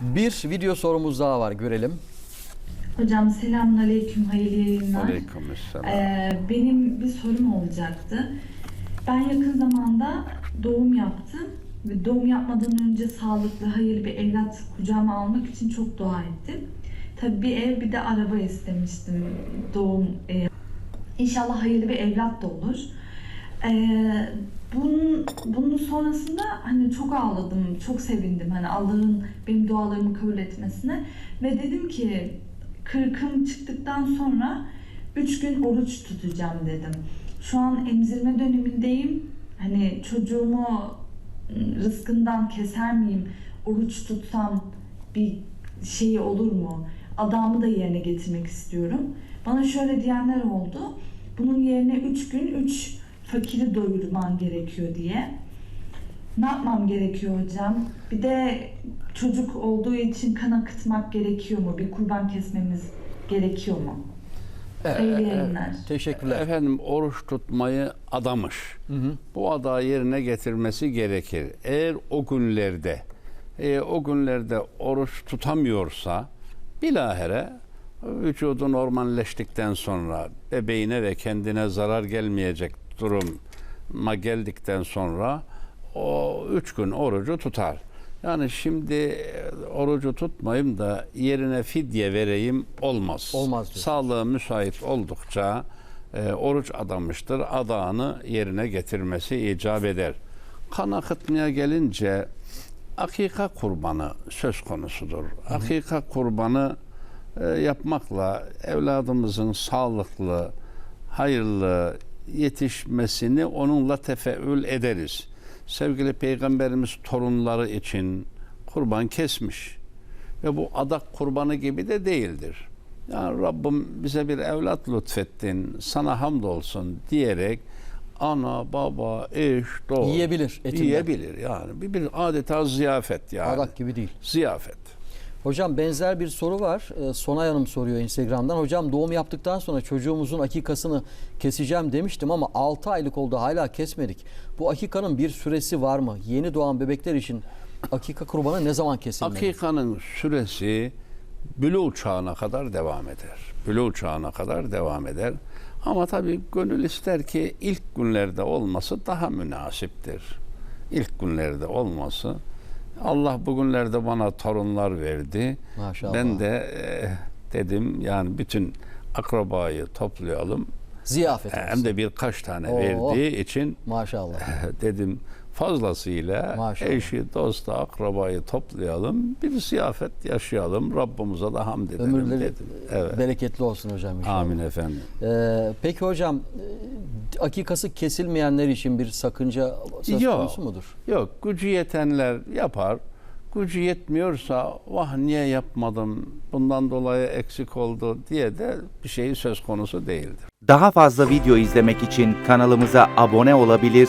Bir video sorumuz daha var görelim. Hocam selamünaleyküm, hayırlı yayınlar. Aleykümselam. Ee, benim bir sorum olacaktı. Ben yakın zamanda doğum yaptım ve doğum yapmadan önce sağlıklı, hayırlı bir evlat kucağıma almak için çok dua ettim. Tabii bir ev bir de araba istemiştim doğum. E, İnşallah hayırlı bir evlat da olur. Ee, bunun, bunun sonrasında hani çok ağladım, çok sevindim hani Allah'ın benim dualarımı kabul etmesine ve dedim ki kırkım çıktıktan sonra üç gün oruç tutacağım dedim. Şu an emzirme dönemindeyim. Hani çocuğumu rızkından keser miyim? Oruç tutsam bir şey olur mu? Adamı da yerine getirmek istiyorum. Bana şöyle diyenler oldu. Bunun yerine 3 gün 3 fakiri doyurman gerekiyor diye. Ne yapmam gerekiyor hocam? Bir de çocuk olduğu için kan akıtmak gerekiyor mu? Bir kurban kesmemiz gerekiyor mu? Hayırlı yayınlar. Teşekkürler. Efendim oruç tutmayı adamış. Bu adağı yerine getirmesi gerekir. Eğer o günlerde e, o günlerde oruç tutamıyorsa bilahare vücudu normalleştikten sonra bebeğine ve kendine zarar gelmeyecek duruma geldikten sonra o üç gün orucu tutar. Yani şimdi e, orucu tutmayayım da yerine fidye vereyim olmaz. Olmaz diyorsunuz. Sağlığı müsait oldukça e, oruç adamıştır. Adağını yerine getirmesi icap eder. Kan akıtmaya gelince akika kurbanı söz konusudur. Akika kurbanı e, yapmakla evladımızın sağlıklı, hayırlı yetişmesini onunla tefeül ederiz. Sevgili Peygamberimiz torunları için kurban kesmiş. Ve bu adak kurbanı gibi de değildir. Yani Rabbim bize bir evlat lütfettin, sana hamdolsun diyerek ana, baba, eş, dost Yiyebilir etinden. Yiyebilir yani. Bir, bir adeta ziyafet yani. Adak gibi değil. Ziyafet. Hocam benzer bir soru var. Ee, Sonay Hanım soruyor Instagram'dan. Hocam doğum yaptıktan sonra çocuğumuzun akikasını keseceğim demiştim ama 6 aylık oldu hala kesmedik. Bu akikanın bir süresi var mı? Yeni doğan bebekler için akika kurbanı ne zaman kesilmeli? Akikanın süresi bülü çağına kadar devam eder. Bülü çağına kadar devam eder. Ama tabii gönül ister ki ilk günlerde olması daha münasiptir. İlk günlerde olması. Allah bugünlerde bana torunlar verdi. Maşallah. Ben de eh, dedim yani bütün akrabayı toplayalım. Ziyafet Hem de birkaç tane Oo. verdiği için Maşallah. dedim fazlasıyla Maşallah. eşi, dostu, akrabayı toplayalım. Bir ziyafet yaşayalım. Rabbimize de hamd edelim Ömürleri dedim. Evet. bereketli olsun hocam inşallah. Amin efendim. Ee, peki hocam e, akikası kesilmeyenler için bir sakınca söz Yok. konusu mudur? Yok gücü yetenler yapar. Gücü yetmiyorsa vah niye yapmadım bundan dolayı eksik oldu diye de bir şey söz konusu değildir. Daha fazla video izlemek için kanalımıza abone olabilir,